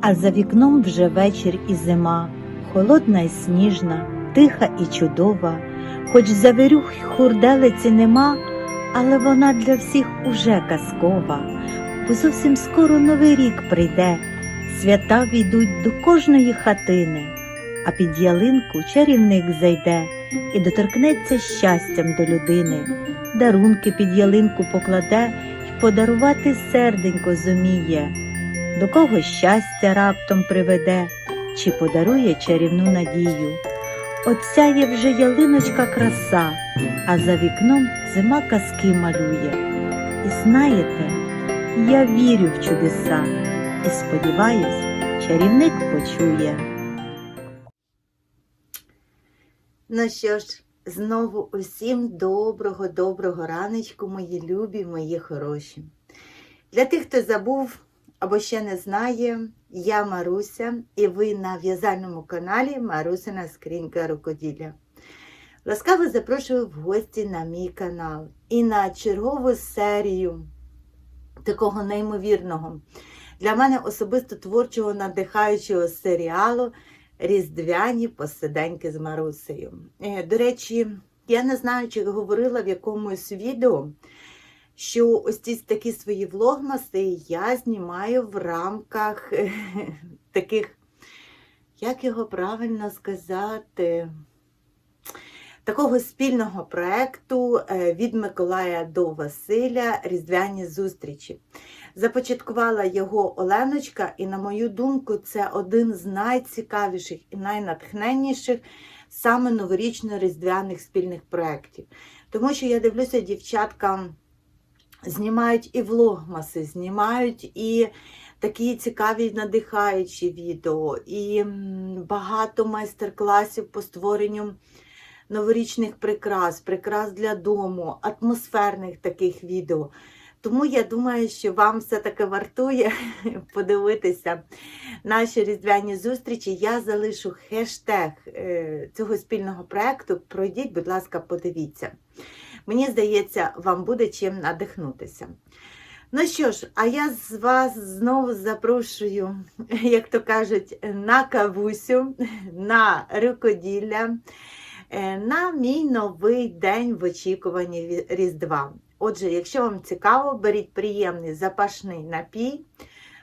а за вікном вже вечір і зима, холодна і сніжна, тиха і чудова, хоч завірюх й хурделиці нема, але вона для всіх уже казкова, бо зовсім скоро новий рік прийде, свята війдуть до кожної хатини, а під ялинку чарівник зайде і доторкнеться щастям до людини, дарунки під ялинку покладе й подарувати серденько зуміє, до кого щастя раптом приведе, чи подарує чарівну надію. Оця є вже ялиночка краса, а за вікном зима казки малює. І знаєте, я вірю в чудеса і сподіваюсь, чарівник почує. Ну що ж, знову усім доброго, доброго раночку, мої любі, мої хороші. Для тих, хто забув або ще не знає, я Маруся, і ви на в'язальному каналі Марусина Скринька Рукоділля. Ласкаво запрошую в гості на мій канал і на чергову серію такого неймовірного для мене особисто творчого надихаючого серіалу Різдвяні посиденьки з Марусею. Е, До речі, я не знаю, чи говорила в якомусь відео, що ось ці такі свої влогмаси я знімаю в рамках таких, як його правильно сказати, такого спільного проєкту е, від Миколая до Василя Різдвяні зустрічі. Започаткувала його Оленочка, і, на мою думку, це один з найцікавіших і найнатхненніших саме новорічно-різдвяних спільних проєктів. Тому що я дивлюся, дівчатка знімають і влогмаси, знімають і такі цікаві надихаючі відео, і багато майстер-класів по створенню новорічних прикрас, прикрас для дому, атмосферних таких відео. Тому я думаю, що вам все-таки вартує подивитися наші різдвяні зустрічі. Я залишу хештег е, цього спільного проєкту. Пройдіть, будь ласка, подивіться. Мені здається, вам буде чим надихнутися. Ну що ж, а я з вас знову запрошую, як то кажуть, на кавусю, на рукоділля, е, на мій новий день в очікуванні Різдва. Отже, якщо вам цікаво, беріть приємний запашний напій,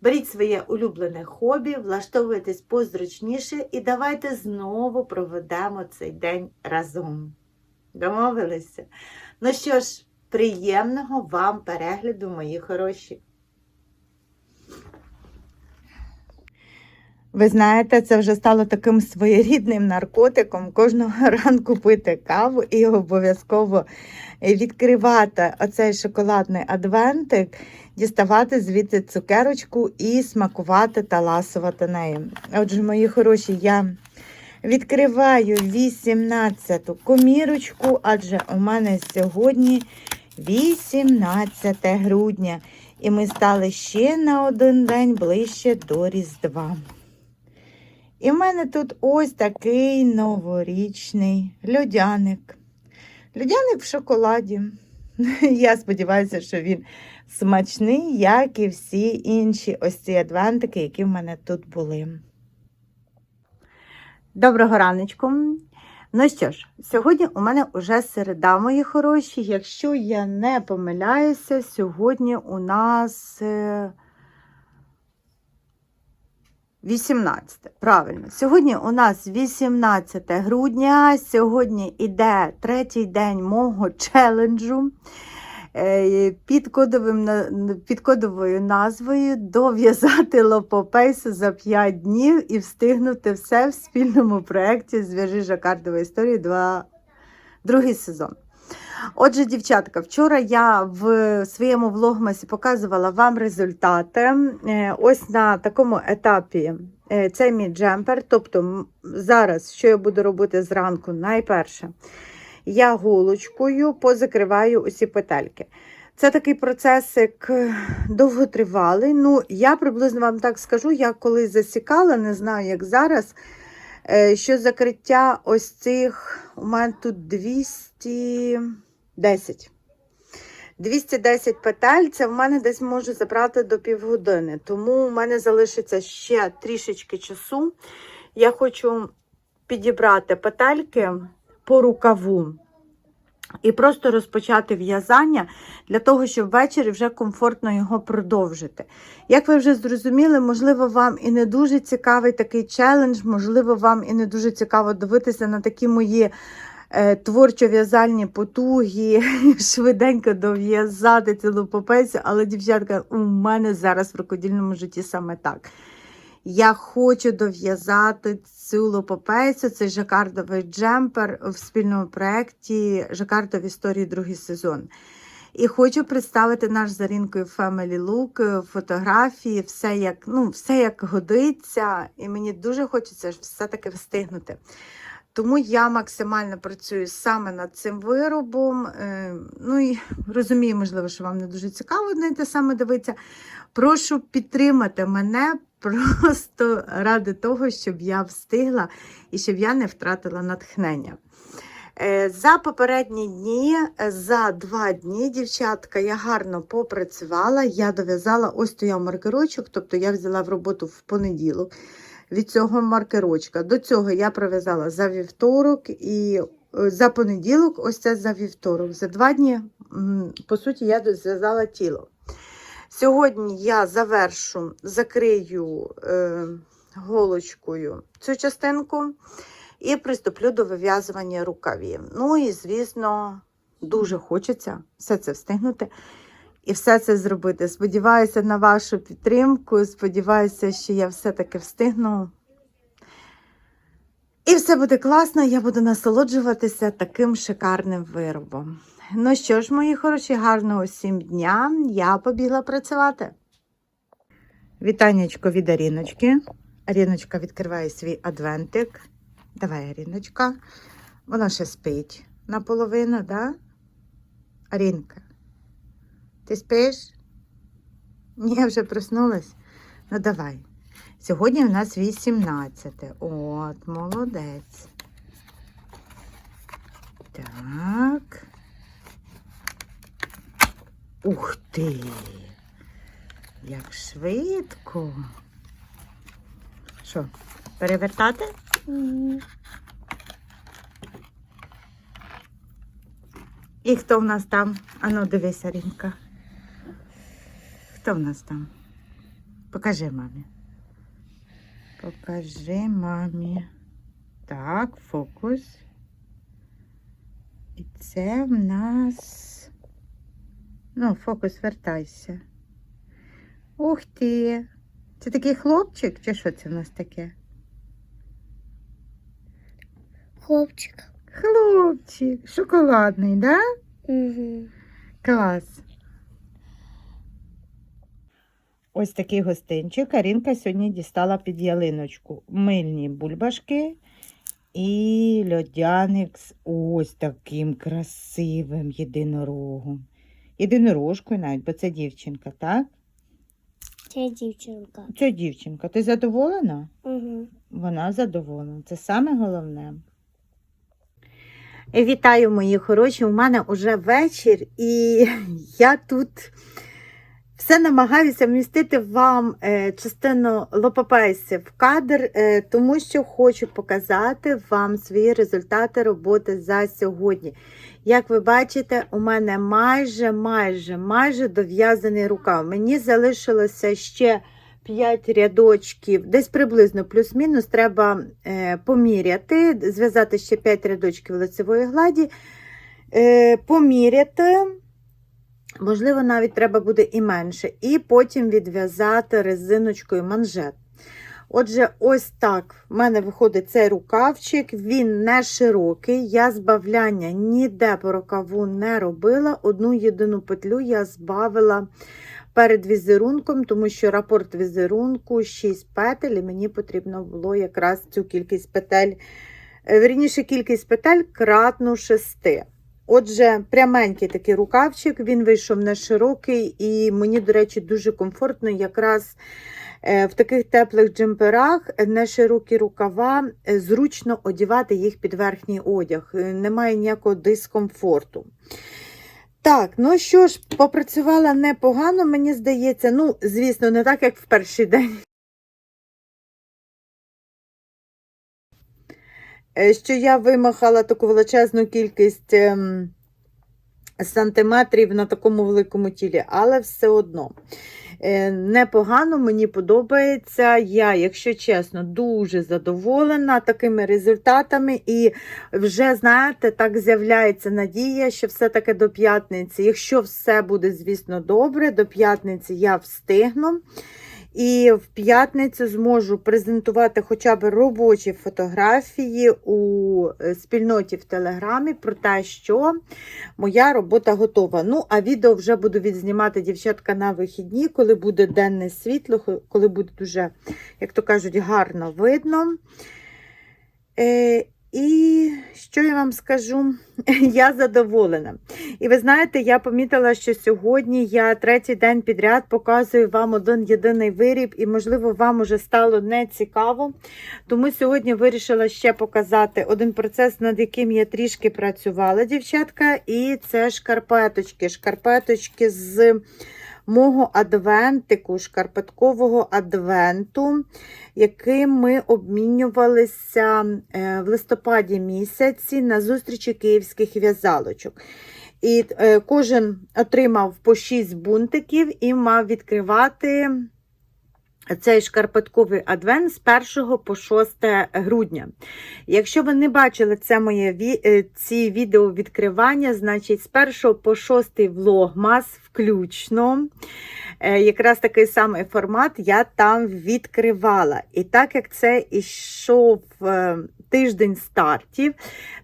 беріть своє улюблене хобі, влаштовуйтесь позручніше і давайте знову проведемо цей день разом. Домовилися? Ну що ж, приємного вам перегляду, мої хороші. Ви знаєте, це вже стало таким своєрідним наркотиком. Кожного ранку пити каву і обов'язково відкривати оцей шоколадний адвентик, діставати звідти цукерочку і смакувати та ласувати нею. Отже, мої хороші, я відкриваю 18-ту комірочку, адже у мене сьогодні 18 грудня, і ми стали ще на один день ближче до Різдва. І в мене тут ось такий новорічний льодяник. Льодяник в шоколаді. Я сподіваюся, що він смачний, як і всі інші ось ці адвентики, які в мене тут були. Доброго раночку. Ну що ж, сьогодні у мене вже середа, мої хороші. Якщо я не помиляюся, сьогодні у нас е, 18. Правильно, сьогодні у нас 18 грудня. Сьогодні іде третій день мого челенджу е, під, кодовим, під кодовою назвою дов'язати лопопейсу за 5 днів і встигнути все в спільному проєкті Зв'яжи жакардової історії 2, другий сезон. Отже, дівчатка, вчора я в своєму влогмасі показувала вам результати. Е, Ось на такому етапі е, це мій джемпер. Тобто, зараз, що я буду робити зранку, найперше, я голочкою позакриваю усі петельки. Це такий процесик е, довготривалий. Ну, я приблизно вам так скажу, я колись засікала, не знаю, як зараз. е, Що закриття ось цих у мене тут 210. 210 петель це в мене десь може забрати до півгодини. Тому в мене залишиться ще трішечки часу. Я хочу підібрати петельки по рукаву і просто розпочати в'язання для того, щоб ввечері вже комфортно його продовжити. Як ви вже зрозуміли, можливо, вам і не дуже цікавий такий челендж, можливо, вам і не дуже цікаво дивитися на такі мої е, творчо-в'язальні потуги, швиденько дов'язати цілу попецю, але, дівчатка, у мене зараз в рукодільному житті саме так. Я хочу дов'язати цю лопопейцю, цей жакардовий джемпер в спільному проєкті Жакардов історії другий сезон. І хочу представити наш за ринкою Family Look, фотографії, все як, ну, все як годиться. І мені дуже хочеться все-таки встигнути. Тому я максимально працюю саме над цим виробом. Е, Ну і розумію, можливо, що вам не дуже цікаво на те саме дивитися. Прошу підтримати мене просто ради того, щоб я встигла і щоб я не втратила натхнення. Е, За попередні дні, е, за два дні, дівчатка, я гарно попрацювала. Я дов'язала ось стояв маркерочок, тобто я взяла в роботу в понеділок від цього маркерочка. До цього я пров'язала за вівторок і е, за понеділок, ось це за вівторок. За два дні, по суті, я зв'язала тіло. Сьогодні я завершу, закрию е, голочкою цю частинку і приступлю до вив'язування рукавів. Ну і, звісно, дуже хочеться все це встигнути і все це зробити. Сподіваюся на вашу підтримку. Сподіваюся, що я все-таки встигну. І все буде класно, я буду насолоджуватися таким шикарним виробом. Ну що ж, мої хороші, гарного всім дня. Я побігла працювати. Вітаннячко від Аріночки. Аріночка відкриває свій адвентик. Давай, Аріночка. Вона ще спить наполовину, да? Арінка. Ти спиш? Ні, вже проснулась. Ну давай. Сьогодні у нас 18. От, молодець. Так. Ух ти! Як швидко. Що, перевертати? І хто в нас там? Ану, дивись, Арінка. Хто в нас там? Покажи мамі. Покажи мамі. Так, фокус. І це в нас. Ну, фокус, вертайся. Ух ти! Це такий хлопчик, чи що це в нас таке? Хлопчик. Хлопчик, шоколадний, да? Угу. Клас. Ось такий гостинчик. Карінка сьогодні дістала під ялиночку. Мильні бульбашки і льодяник з ось таким красивим єдинорогом. Єдинорожкою навіть, бо це дівчинка, так? Це дівчинка. Це дівчинка. Ти задоволена? Угу. Вона задоволена. Це саме головне. Вітаю, мої хороші. У мене вже вечір, і я тут все намагаюся вмістити вам е, частину лопопейсів в кадр, е, тому що хочу показати вам свої результати роботи за сьогодні. Як ви бачите, у мене майже, майже, майже дов'язаний рукав. Мені залишилося ще 5 рядочків, десь приблизно плюс-мінус, треба е, поміряти, зв'язати ще 5 рядочків лицевої гладі, е, поміряти, можливо, навіть треба буде і менше, і потім відв'язати резиночкою манжет. Отже, ось так в мене виходить цей рукавчик, він не широкий, я збавляння ніде по рукаву не робила. Одну єдину петлю я збавила перед візерунком, тому що рапорт візерунку 6 петель, і мені потрібно було якраз цю кількість петель, е, вірніше, кількість петель кратну 6. Отже, пряменький такий рукавчик, він вийшов не широкий, і мені, до речі, дуже комфортно якраз е, в таких теплих джемперах не широкі рукава, е, зручно одягати їх під верхній одяг. Е, Немає ніякого дискомфорту. Так, ну що ж, попрацювала непогано, мені здається. Ну, звісно, не так, як в перший день. Що я вимахала таку величезну кількість ем, сантиметрів на такому великому тілі, але все одно. Е, Непогано, мені подобається. Я, якщо чесно, дуже задоволена такими результатами. І вже, знаєте, так з'являється надія, що все-таки до п'ятниці, якщо все буде, звісно, добре, до п'ятниці я встигну. І в п'ятницю зможу презентувати хоча б робочі фотографії у е, спільноті в Телеграмі про те, що моя робота готова. Ну, а відео вже буду відзнімати дівчатка на вихідні, коли буде денне світло, коли буде дуже, як то кажуть, гарно видно. І що я вам скажу? Я задоволена. І ви знаєте, я помітила, що сьогодні я третій день підряд показую вам один єдиний виріб, і, можливо, вам уже стало не цікаво. Тому сьогодні вирішила ще показати один процес, над яким я трішки працювала, дівчатка, і це шкарпеточки. Шкарпеточки з мого адвентику, шкарпеткового адвенту, яким ми обмінювалися е, в листопаді місяці на зустрічі київських в'язалочок. І е, кожен отримав по 6 бунтиків і мав відкривати цей шкарпетковий адвент з 1 по 6 грудня. Якщо ви не бачили це моє е, ці відео відкривання, значить з 1 по 6 влогмас включно. Е, Якраз такий самий формат я там відкривала. І так як це ішов е, тиждень стартів,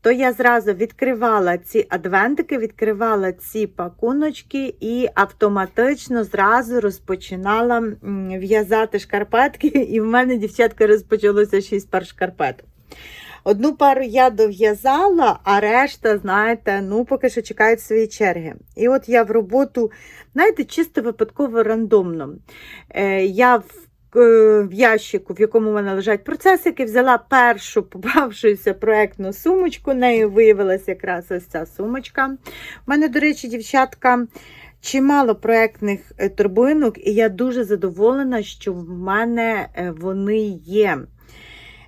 то я зразу відкривала ці адвентики, відкривала ці пакуночки і автоматично зразу розпочинала м, в'язати шкарпетки. І в мене, дівчатка, розпочалося 6 пар шкарпеток. Одну пару я дов'язала, а решта, знаєте, ну поки що чекають свої черги. І от я в роботу, знаєте, чисто випадково рандомно. Е, я в, е, в ящику, в якому в мене лежать процесики, взяла першу попавшуюся проектну сумочку. Нею виявилася якраз ось ця сумочка. У мене, до речі, дівчатка. Чимало проектних е, торбинок, і я дуже задоволена, що в мене е, вони є.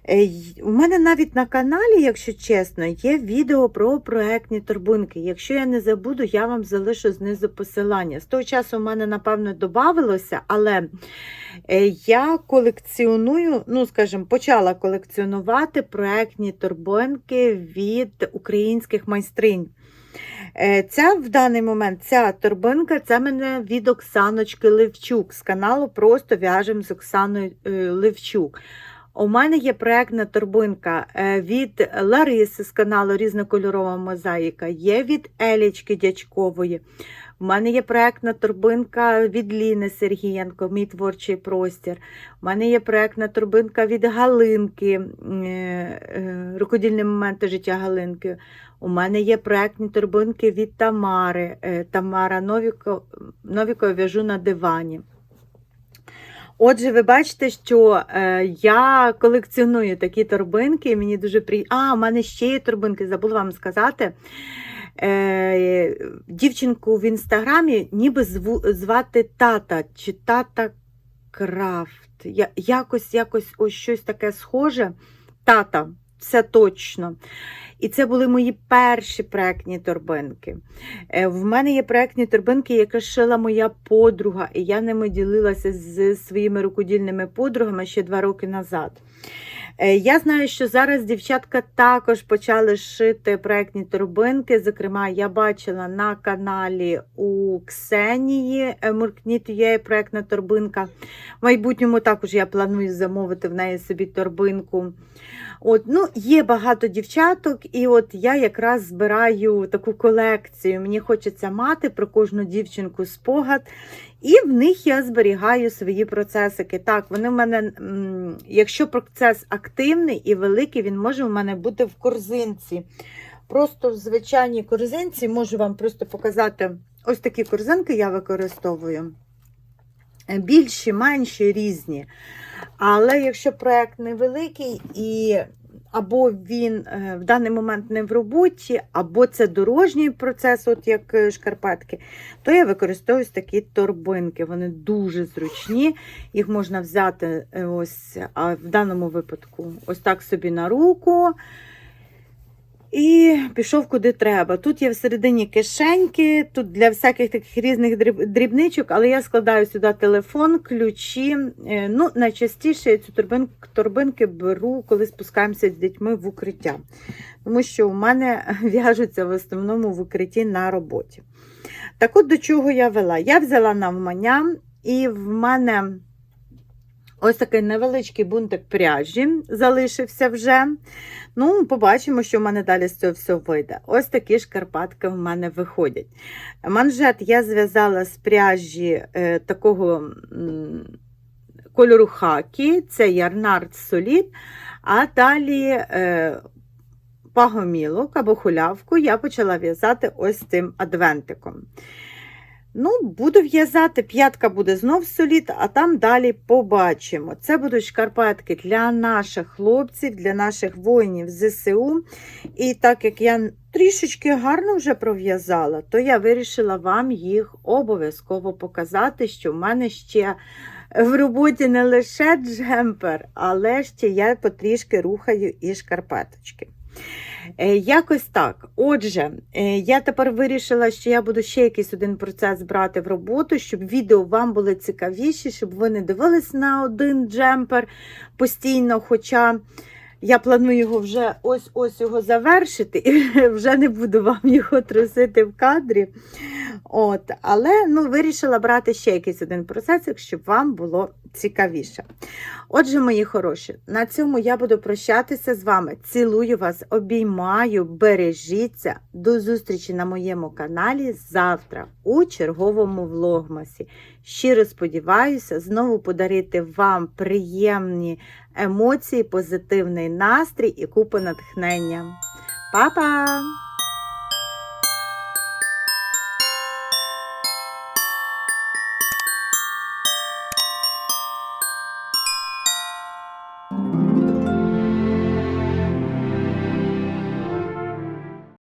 Е, У мене навіть на каналі, якщо чесно, є відео про проектні торбинки. Якщо я не забуду, я вам залишу знизу посилання. З того часу у мене, напевно, додавалося, але я колекціоную, ну, скажімо, почала колекціонувати проектні торбинки від українських майстринь. Е, Ця в даний момент ця торбинка це мене від Оксаночки Левчук з каналу Просто в'яжем з Оксаною е, Левчук. У мене є проєктна торбинка е, від Лариси з каналу Різнокольорова мозаїка, є від Елічки Дячкової. У мене є проектна торбинка від Ліни Сергієнко, мій творчий простір. У мене є проектна торбинка від Галинки, е, рукодільні моменти життя Галинки. У мене є проектні торбинки від Тамари. е, Тамара Новіко, Новікова в'яжу на дивані. Отже, ви бачите, що е, я колекціоную такі торбинки, мені дуже приємно. А, у мене ще є торбинки, забула вам сказати. Е, дівчинку в інстаграмі ніби звати тата чи тата Крафт. Я, якось, якось ось щось таке схоже. Тата, це точно. І це були мої перші проектні торбинки. Е, В мене є проектні торбинки, які шила моя подруга, і я ними ділилася з своїми рукодільними подругами ще два роки назад. Е, Я знаю, що зараз дівчатка також почали шити проектні торбинки. Зокрема, я бачила на каналі у Ксенії е, Муркніт проектна торбинка. В майбутньому також я планую замовити в неї собі торбинку. От, ну, Є багато дівчаток, і от я якраз збираю таку колекцію. Мені хочеться мати про кожну дівчинку спогад. І в них я зберігаю свої процесики. Так, вони в мене, якщо процес активний і великий, він може в мене бути в корзинці. Просто в звичайній корзинці можу вам просто показати ось такі корзинки я використовую. Більші, менші, різні. Але якщо проект невеликий і або він е, в даний момент не в роботі, або це дорожній процес, от як е, шкарпетки, то я використовую такі торбинки. Вони дуже зручні. Їх можна взяти е, ось а в даному випадку, ось так собі на руку. І пішов куди треба. Тут є всередині кишеньки, тут для всяких таких різних дрібничок, але я складаю сюди телефон, ключі. Е, Ну, найчастіше я цю торбинку, торбинки беру, коли спускаємося з дітьми в укриття. Тому що у мене в'яжуться в основному в укритті на роботі. Так от до чого я вела? Я взяла навмання, і в мене ось такий невеличкий бунтик пряжі залишився вже. Ну, побачимо, що в мене далі з цього все вийде. Ось такі шкарпатки в мене виходять. Манжет я зв'язала з пряжі е, такого м, кольору хакі, це Ярнард Солід, а далі е, пагомілок або хулявку я почала в'язати ось цим адвентиком. Ну, буду в'язати, п'ятка буде знов солід, а там далі побачимо. Це будуть шкарпетки для наших хлопців, для наших воїнів ЗСУ. І так як я трішечки гарно вже пров'язала, то я вирішила вам їх обов'язково показати, що в мене ще в роботі не лише джемпер, але ще я потрішки рухаю і шкарпеточки. Е, Якось так. Отже, е, я тепер вирішила, що я буду ще якийсь один процес брати в роботу, щоб відео вам були цікавіші, щоб ви не дивились на один джемпер постійно. Хоча я планую його вже ось-ось його завершити, і вже не буду вам його трусити в кадрі. От, але ну, вирішила брати ще якийсь один процесик, щоб вам було цікавіше. Отже, мої хороші, на цьому я буду прощатися з вами. Цілую вас, обіймаю, бережіться. До зустрічі на моєму каналі завтра у черговому влогмасі. Щиро сподіваюся, знову подарити вам приємні емоції, позитивний настрій і купу натхнення. Па-па!